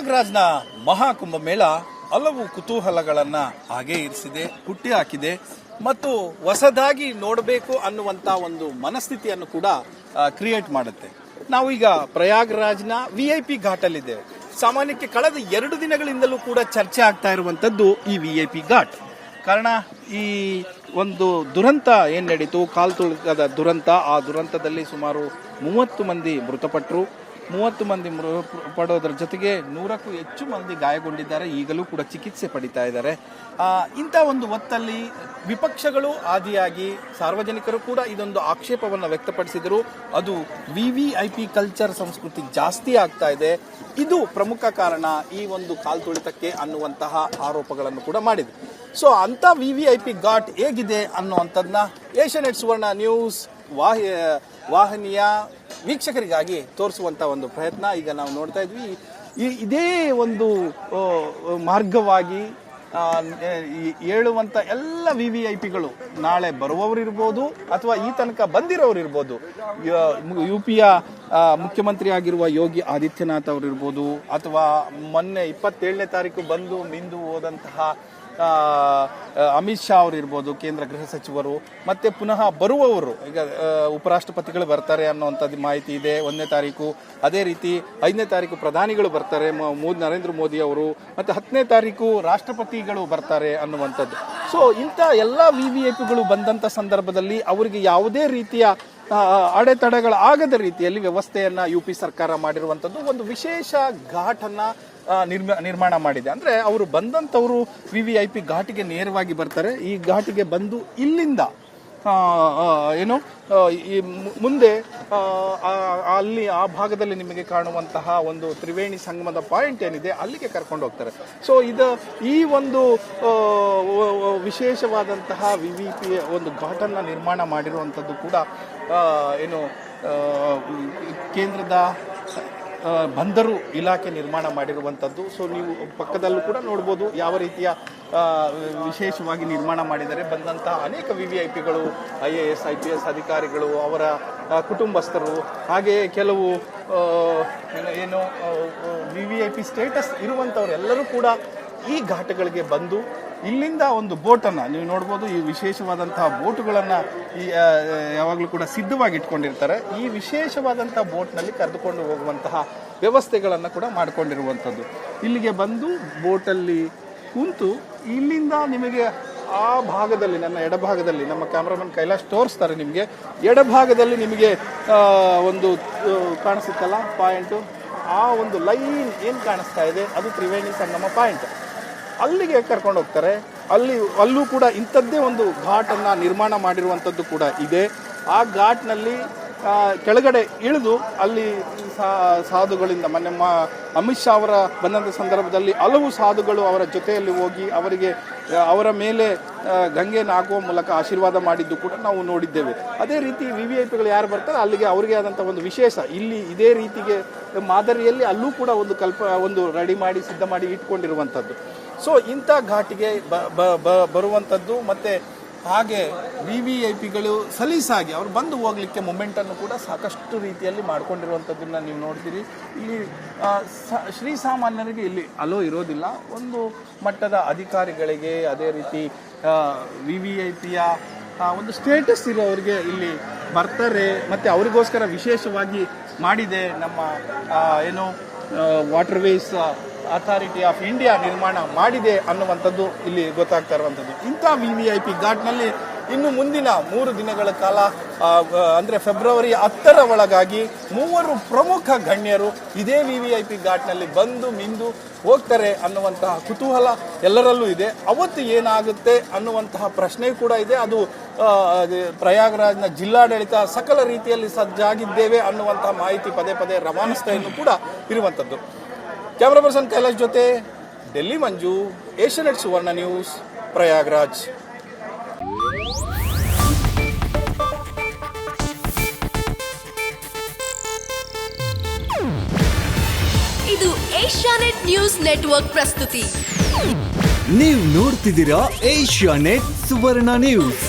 ಪ್ರಯಾಗ್ರಾಜ್ನ ಮಹಾಕುಂಭ ಮೇಳ ಹಲವು ಕುತೂಹಲಗಳನ್ನ ಹಾಗೆ ಇರಿಸಿದೆ, ಹುಟ್ಟಿ ಹಾಕಿದೆ ಮತ್ತು ಹೊಸದಾಗಿ ನೋಡಬೇಕು ಅನ್ನುವಂತ ಒಂದು ಮನಸ್ಥಿತಿಯನ್ನು ಕೂಡ ಕ್ರಿಯೇಟ್ ಮಾಡುತ್ತೆ. ನಾವು ಈಗ ಪ್ರಯಾಗ್ರಾಜ್ನ ವಿ ಐ ಪಿ ಘಾಟಲ್ಲಿದ್ದೇವೆ. ಸಾಮಾನ್ಯಕ್ಕೆ ಕಳೆದ ಎರಡು ದಿನಗಳಿಂದಲೂ ಕೂಡ ಚರ್ಚೆ ಆಗ್ತಾ ಇರುವಂತದ್ದು ಈ ವಿ ಐ ಪಿ ಘಾಟ್. ಕಾರಣ, ಈ ಒಂದು ದುರಂತ ಏನ್ ನಡೀತು? ಕಾಲ್ ತುಳಿತದ ದುರಂತ, ಆ ದುರಂತದಲ್ಲಿ ಸುಮಾರು ಮೂವತ್ತು ಮಂದಿ ಮೃತಪಟ್ಟರು ಮೂವತ್ತು ಮಂದಿ ಮೃ ಪಡೋದ್ರ ಜೊತೆಗೆ ನೂರಕ್ಕೂ ಹೆಚ್ಚು ಮಂದಿ ಗಾಯಗೊಂಡಿದ್ದಾರೆ. ಈಗಲೂ ಕೂಡ ಚಿಕಿತ್ಸೆ ಪಡಿತಾ ಇದ್ದಾರೆ. ಇಂಥ ಒಂದು ಹೊತ್ತಲ್ಲಿ ವಿಪಕ್ಷಗಳು ಆದಿಯಾಗಿ ಸಾರ್ವಜನಿಕರು ಕೂಡ ಇದೊಂದು ಆಕ್ಷೇಪವನ್ನು ವ್ಯಕ್ತಪಡಿಸಿದರು. ಅದು V V I P culture ಸಂಸ್ಕೃತಿ ಜಾಸ್ತಿ ಆಗ್ತಾ ಇದೆ. ಇದು ಪ್ರಮುಖ ಕಾರಣ ಈ ಒಂದು ಕಾಲ್ ತುಳಿತಕ್ಕೆ ಅನ್ನುವಂತಹ ಆರೋಪಗಳನ್ನು ಕೂಡ ಮಾಡಿದೆ. ಸೊ ಅಂತ V V I P ghat ಹೇಗಿದೆ ಅನ್ನುವಂಥದ್ದನ್ನ ಏಷ್ಯಾನೆಟ್ ಸುವರ್ಣ ನ್ಯೂಸ್ ವಾಹಿ ವಾಹಿನಿಯ ವೀಕ್ಷಕರಿಗಾಗಿ ತೋರಿಸುವಂತ ಒಂದು ಪ್ರಯತ್ನ ಈಗ ನಾವು ನೋಡ್ತಾ ಇದ್ವಿ. ಇದೇ ಒಂದು ಮಾರ್ಗವಾಗಿ ಈ- ಎಲ್ಲ ವಿ ವಿ ಐ ಪಿಗಳು ನಾಳೆ ಬರುವವರು ಇರ್ಬೋದು ಅಥವಾ ಈ ತನಕ ಬಂದಿರೋರು ಇರ್ಬೋದು. ಯು ಪಿಯ ಮುಖ್ಯಮಂತ್ರಿ ಆಗಿರುವ ಯೋಗಿ ಆದಿತ್ಯನಾಥ್ ಅವರು ಇರ್ಬೋದು ಅಥವಾ ಮೊನ್ನೆ ಇಪ್ಪತ್ತೇಳನೇ ತಾರೀಕು ಬಂದು ಮಿಂದು ಹೋದಂತಹ ಅಮಿತ್ ಶಾ ಅವರು ಇರ್ಬೋದು, ಕೇಂದ್ರ ಗೃಹ ಸಚಿವರು. ಮತ್ತೆ ಪುನಃ ಬರುವವರು, ಈಗ ಉಪರಾಷ್ಟ್ರಪತಿಗಳು ಬರ್ತಾರೆ ಅನ್ನೋವಂಥದ್ದು ಮಾಹಿತಿ ಇದೆ ಒಂದನೇ ತಾರೀಕು. ಅದೇ ರೀತಿ ಐದನೇ ತಾರೀಕು ಪ್ರಧಾನಿಗಳು ಬರ್ತಾರೆ, ಮ- ಮೋ, ನರೇಂದ್ರ ಮೋದಿ ಅವರು. ಮತ್ತು ಹತ್ತನೇ ತಾರೀಕು ರಾಷ್ಟ್ರಪತಿಗಳು ಬರ್ತಾರೆ ಅನ್ನುವಂಥದ್ದು. ಸೊ ಇಂಥ ಎಲ್ಲ ವಿ ವಿ ಐ ಪಿಗಳು ಬಂದಂಥ ಸಂದರ್ಭದಲ್ಲಿ ಅವರಿಗೆ ಯಾವುದೇ ರೀತಿಯ ಅಡೆತಡೆಗಳಾಗದ ರೀತಿಯಲ್ಲಿ ವ್ಯವಸ್ಥೆಯನ್ನು ಯು ಪಿ ಸರ್ಕಾರ ಮಾಡಿರುವಂಥದ್ದು ಒಂದು ವಿಶೇಷ ಘಾಟನ್ನು ನಿರ್ಮ, ನಿರ್ಮಾಣ ಮಾಡಿದೆ. ಅಂದರೆ ಅವರು ಬಂದಂಥವರು ವಿ ವಿ ಐ ಪಿ ಘಾಟಿಗೆ ನೇರವಾಗಿ ಬರ್ತಾರೆ. ಈ ಘಾಟಿಗೆ ಬಂದು ಇಲ್ಲಿಂದ ಏನು ಈ ಮುಂದೆ ಅಲ್ಲಿ ಆ ಭಾಗದಲ್ಲಿ ನಿಮಗೆ ಕಾಣುವಂತಹ ಒಂದು ತ್ರಿವೇಣಿ ಸಂಗಮದ ಪಾಯಿಂಟ್ ಏನಿದೆ ಅಲ್ಲಿಗೆ ಕರ್ಕೊಂಡು ಹೋಗ್ತಾರೆ. ಸೊ ಇದು ಈ ಒಂದು ವಿಶೇಷವಾದಂತಹ ವಿ ವಿ ಪಿ ಒಂದು ಘಾಟನ್ನ ನಿರ್ಮಾಣ ಮಾಡಿರುವಂಥದ್ದು ಕೂಡ ಏನು ಕೇಂದ್ರದ ಬಂದರು ಇಲಾಖೆ ನಿರ್ಮಾಣ ಮಾಡಿರುವಂಥದ್ದು. ಸೊ ನೀವು ಪಕ್ಕದಲ್ಲೂ ಕೂಡ ನೋಡ್ಬೋದು ಯಾವ ರೀತಿಯ ವಿಶೇಷವಾಗಿ ನಿರ್ಮಾಣ ಮಾಡಿದರೆ ಬಂದಂತಹ ಅನೇಕ V V I ಪಿಗಳು I A S I P S ಅಧಿಕಾರಿಗಳು, ಅವರ ಕುಟುಂಬಸ್ಥರು ಹಾಗೆಯೇ ಕೆಲವು ಏನು- V V I P status ಇರುವಂಥವ್ರು ಎಲ್ಲರೂ ಕೂಡ ಈ ಘಾಟಗಳಿಗೆ ಬಂದು ಇಲ್ಲಿಂದ ಒಂದು ಬೋಟನ್ನು, ನೀವು ನೋಡ್ಬೋದು ಈ ವಿಶೇಷವಾದಂತಹ ಬೋಟುಗಳನ್ನು ಈ ಯಾವಾಗಲೂ ಕೂಡ ಸಿದ್ಧವಾಗಿ ಇಟ್ಕೊಂಡಿರ್ತಾರೆ ಈ ವಿಶೇಷವಾದಂತಹ ಬೋಟ್ನಲ್ಲಿ ಕರೆದುಕೊಂಡು ಹೋಗುವಂತಹ ವ್ಯವಸ್ಥೆಗಳನ್ನು ಕೂಡ ಮಾಡಿಕೊಂಡಿರುವಂಥದ್ದು. ಇಲ್ಲಿಗೆ ಬಂದು ಬೋಟಲ್ಲಿ ಕುಂತು ಇಲ್ಲಿಂದ ನಿಮಗೆ ಆ ಭಾಗದಲ್ಲಿ, ನನ್ನ ಎಡಭಾಗದಲ್ಲಿ, ನಮ್ಮ ಕ್ಯಾಮ್ರಾಮನ್ ಕೈಲಾಶ್ ತೋರಿಸ್ತಾರೆ ನಿಮಗೆ. ಎಡಭಾಗದಲ್ಲಿ ನಿಮಗೆ ಒಂದು ಕಾಣಿಸುತ್ತಲ್ಲ, ಪಾಯಿಂಟು. ಆ ಒಂದು ಲೈನ್ ಏನು ಕಾಣಿಸ್ತಾ ಇದೆ? ಅದು ತ್ರಿವೇಣಿ ಸಂಗಮ ಪಾಯಿಂಟ್. ಅಲ್ಲಿಗೆ ಕರ್ಕೊಂಡು ಹೋಗ್ತಾರೆ. ಅಲ್ಲಿ, ಅಲ್ಲೂ ಕೂಡ ಇಂಥದ್ದೇ ಒಂದು ಘಾಟನ್ನು ನಿರ್ಮಾಣ ಮಾಡಿರುವಂಥದ್ದು ಕೂಡ ಇದೆ. ಆ ಘಾಟ್ನಲ್ಲಿ ಕೆಳಗಡೆ ಇಳಿದು ಅಲ್ಲಿ ಸಾಧುಗಳಿಂದ ಮೊನ್ನೆ ಮಾ, ಅಮಿತ್ ಶಾ ಅವರ ಬಂದಂಥ ಸಂದರ್ಭದಲ್ಲಿ ಹಲವು ಸಾಧುಗಳು ಅವರ ಜೊತೆಯಲ್ಲಿ ಹೋಗಿ ಅವರಿಗೆ, ಅವರ ಮೇಲೆ ಗಂಗೆಯನ್ನು ಹಾಕುವ ಮೂಲಕ ಆಶೀರ್ವಾದ ಮಾಡಿದ್ದು ಕೂಡ ನಾವು ನೋಡಿದ್ದೇವೆ. ಅದೇ ರೀತಿ ವಿ ವಿ ಐ ಪಿಗಳು ಯಾರು ಬರ್ತಾರೆ, ಅಲ್ಲಿಗೆ ಅವರಿಗೆ ಆದಂಥ ಒಂದು ವಿಶೇಷ, ಇಲ್ಲಿ ಇದೇ ರೀತಿಗೆ ಮಾದರಿಯಲ್ಲಿ ಅಲ್ಲೂ ಕೂಡ ಒಂದು ಕಲ್ಪ, ಒಂದು ರೆಡಿ ಮಾಡಿ, ಸಿದ್ಧ ಮಾಡಿ ಇಟ್ಕೊಂಡಿರುವಂಥದ್ದು. ಸೊ ಇಂಥ ಘಾಟಿಗೆ ಬರುವಂಥದ್ದು ಮತ್ತೆ ಹಾಗೆ ವಿ ವಿ ಐ ಪಿಗಳು ಸಲೀಸಾಗಿ ಅವ್ರು ಬಂದು ಹೋಗ್ಲಿಕ್ಕೆ ಮೂಮೆಂಟನ್ನು ಕೂಡ ಸಾಕಷ್ಟು ರೀತಿಯಲ್ಲಿ ಮಾಡ್ಕೊಂಡಿರುವಂಥದ್ದನ್ನ ನೀವು ನೋಡ್ತೀರಿ. ಇಲ್ಲಿ ಶ್ರೀ ಸಾಮಾನ್ಯರಿಗೆ ಇಲ್ಲಿ ಅಲೋ ಇರೋದಿಲ್ಲ. ಒಂದು ಮಟ್ಟದ ಅಧಿಕಾರಿಗಳಿಗೆ ಅದೇ ರೀತಿ ವಿ ವಿ ಐ ಪಿಯ ಒಂದು ಸ್ಟೇಟಸ್ ಇರೋರಿಗೆ ಇಲ್ಲಿ ಬರ್ತಾರೆ. ಮತ್ತೆ ಅವರಿಗೋಸ್ಕರ ವಿಶೇಷವಾಗಿ ಮಾಡಿದೆ ನಮ್ಮ ಏನು water ways authority of India ನಿರ್ಮಾಣ ಮಾಡಿದೆ ಅನ್ನುವಂಥದ್ದು ಇಲ್ಲಿ ಗೊತ್ತಾಗ್ತಾ ಇರುವಂಥದ್ದು. ಇಂಥ ವಿ ಘಾಟ್ನಲ್ಲಿ ಇನ್ನು ಮುಂದಿನ ಮೂರು ದಿನಗಳ ಕಾಲ ಅಂದ್ರೆ ಫೆಬ್ರವರಿ ಹತ್ತರ ಒಳಗಾಗಿ ಮೂವರು ಪ್ರಮುಖ ಗಣ್ಯರು ಇದೇ ವಿ ವಿ ಐ ಘಾಟ್ನಲ್ಲಿ ಬಂದು ಮಿಂದು ಹೋಗ್ತಾರೆ ಅನ್ನುವಂತಹ ಕುತೂಹಲ ಎಲ್ಲರಲ್ಲೂ ಇದೆ. ಅವತ್ತು ಏನಾಗುತ್ತೆ ಅನ್ನುವಂತಹ ಪ್ರಶ್ನೆ ಕೂಡ ಇದೆ. ಅದು ಪ್ರಯಾಗರಾಜ್ನ ಜಿಲ್ಲಾಡಳಿತ ಸಕಲ ರೀತಿಯಲ್ಲಿ ಸಜ್ಜಾಗಿದ್ದೇವೆ ಅನ್ನುವಂತಹ ಮಾಹಿತಿ ಪದೇ ಪದೇ ರವಾನಿಸ್ತಾ ಇನ್ನು ಕೂಡ ಇರುವಂಥದ್ದು. ಕ್ಯಾಮ್ರಾ ಪರ್ಸನ್ ಕೈಲಾಶ್ ಜೊತೆ ಡೆಲ್ಲಿ ಮಂಜು ಏಷ್ಯಾನೆಟ್ ಸುವರ್ಣ ನ್ಯೂಸ್ ಪ್ರಯಾಗ್ರಾಜ್ ಇದು ಏಷ್ಯಾನೆಟ್ ನ್ಯೂಸ್ ನೆಟ್ವರ್ಕ್ ಪ್ರಸ್ತುತಿ. ನೀವು ನೋಡ್ತಿದ್ದೀರಾ ಏಷ್ಯಾನೆಟ್ ಸುವರ್ಣ ನ್ಯೂಸ್